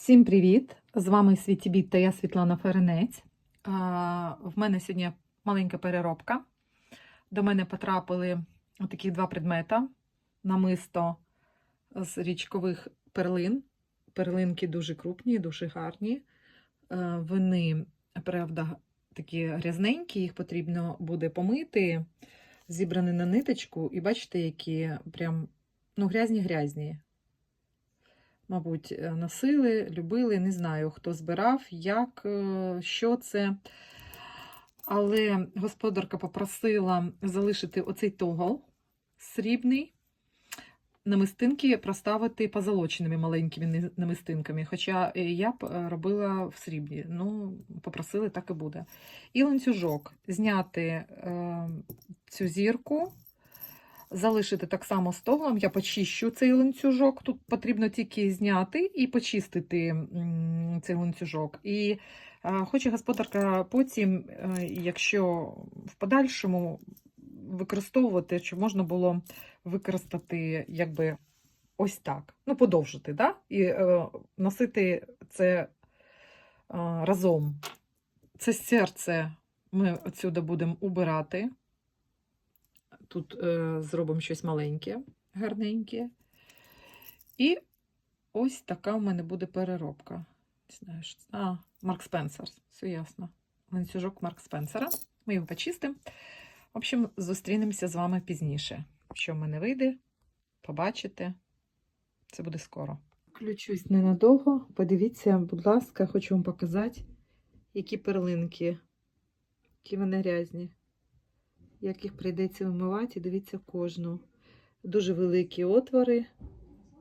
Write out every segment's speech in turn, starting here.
Всім привіт! З вами Світібіт та я Світлана Ференець. В мене сьогодні маленька переробка. До мене потрапили такі два предмета: намисто з річкових перлин. Перлинки дуже крупні, дуже гарні. Е, Вони, правда, такі грязненькі, їх потрібно буде помити, зібрані на ниточку, і бачите, які прям ну, грязні-грязні мабуть, е, носили, любили. Не знаю, хто збирав, як, е, що це. Але господарка попросила залишити оцей тогол срібний, намистинки проставити позолоченими маленькими намистинками. Хоча е, я б робила в срібні. Ну, попросили, так і буде. І ланцюжок зняти е, цю зірку. Залишити так само стоглом. Я почищу цей ланцюжок. Тут потрібно тільки зняти і почистити цей ланцюжок. І е, хоче господарка потім, е, якщо в подальшому використовувати, щоб можна було використати якби ось так. Ну, подовжити, да? і е, носити це е, разом. Це серце ми отсюди будемо убирати. Тут е, зробимо щось маленьке, гарненьке. І ось така в мене буде переробка. Не знаю, що це. А, Марк Спенсер. Все ясно. Ланцюжок Марк Спенсера. Ми його почистимо. В общем, зустрінемося з вами пізніше. Що в мене вийде, побачите. Це буде скоро. Включусь ненадовго. Подивіться, будь ласка, хочу вам показати, які перлинки, які вони грязні як їх прийдеться вимивати, дивіться кожну. Дуже великі отвори.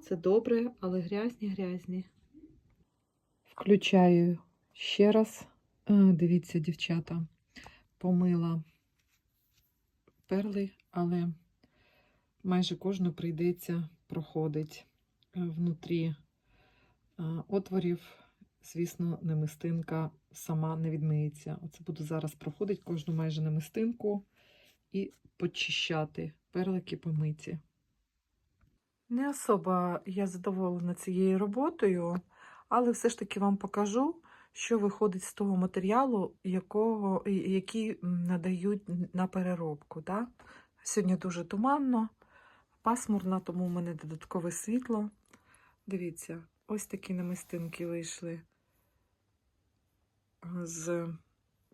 Це добре, але грязні-грязні. Включаю ще раз. Дивіться, дівчата, помила перли, але майже кожну прийдеться проходить внутрі отворів. Звісно, намистинка сама не відмиється. Оце буду зараз проходити кожну майже намистинку і почищати перлики помиті. Не особо я задоволена цією роботою, але все ж таки вам покажу, що виходить з того матеріалу, якого, який надають на переробку. Да? Сьогодні дуже туманно, пасмурно, тому у мене додаткове світло. Дивіться, ось такі намистинки вийшли з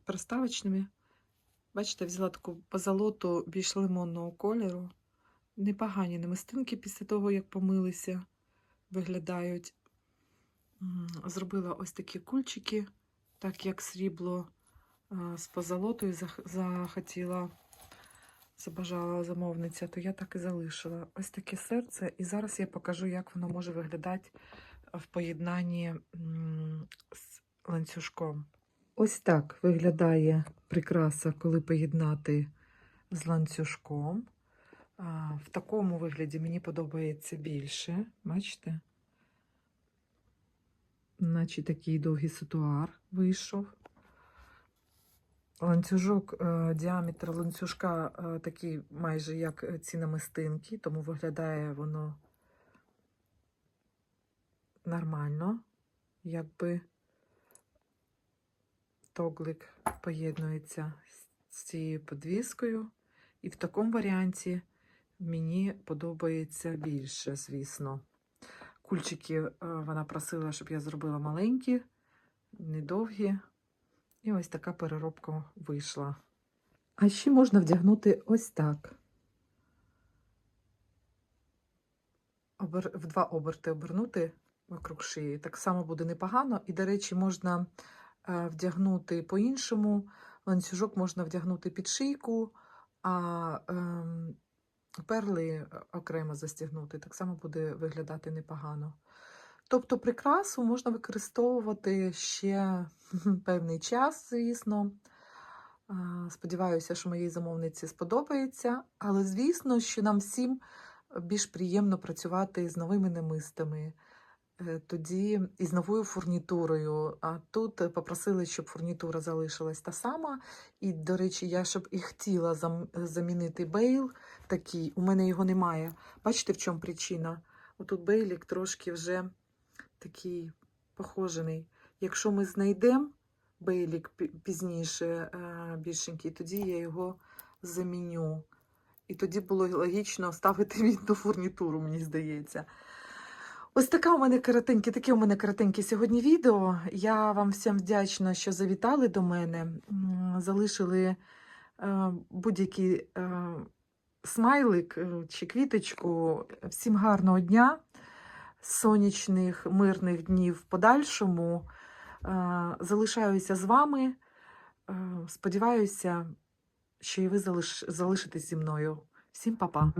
приставочними. Бачите, взяла таку позолоту більш лимонного кольору. Непогані намистинки після того, як помилися, виглядають. Зробила ось такі кульчики, так як срібло з позолотою захотіла, забажала замовниця, то я так і залишила. Ось таке серце. І зараз я покажу, як воно може виглядати в поєднанні з ланцюжком. Ось так виглядає прикраса, коли поєднати з ланцюжком. В такому вигляді мені подобається більше. Бачите? Наче такий довгий ситуар вийшов. Ланцюжок, е, діаметр ланцюжка е, такий майже як е, ці намистинки, тому виглядає воно нормально, якби тоглик поєднується з- цією подвіскою. І в такому варіанті мені подобається більше, звісно. Кульчики е, вона просила, щоб я зробила маленькі, недовгі. І ось така переробка вийшла. А ще можна вдягнути ось так. В два оберти обернути вокруг шиї. Так само буде непогано. І, до речі, можна вдягнути по-іншому. Ланцюжок можна вдягнути під шийку, а ем, перли окремо застігнути. Так само буде виглядати непогано. Тобто прикрасу можна використовувати ще певний час, звісно. Сподіваюся, що моїй замовниці сподобається, але звісно, що нам всім більш приємно працювати з новими намистами, е, тоді і з новою фурнітурою. А тут е, попросили, щоб фурнітура залишилась та сама. І, до речі, я щоб і хотіла зам- замінити бейл такий, у мене його немає. Бачите, в чому причина? Отут бейлік трошки вже такий похожений. Якщо ми знайдемо бейлік пізніше е, більшенький, тоді я його заміню. І тоді було логічно ставити відну фурнітуру, мені здається. Ось така у мене коротеньке, таке у мене коротеньке сьогодні відео. Я вам всім вдячна, що завітали до мене, залишили е, будь-який е, смайлик е, чи квіточку. Всім гарного дня, сонячних, мирних днів в подальшому. Залишаюся з вами. Сподіваюся, що і ви залиш... залишитесь зі мною. Всім па-па!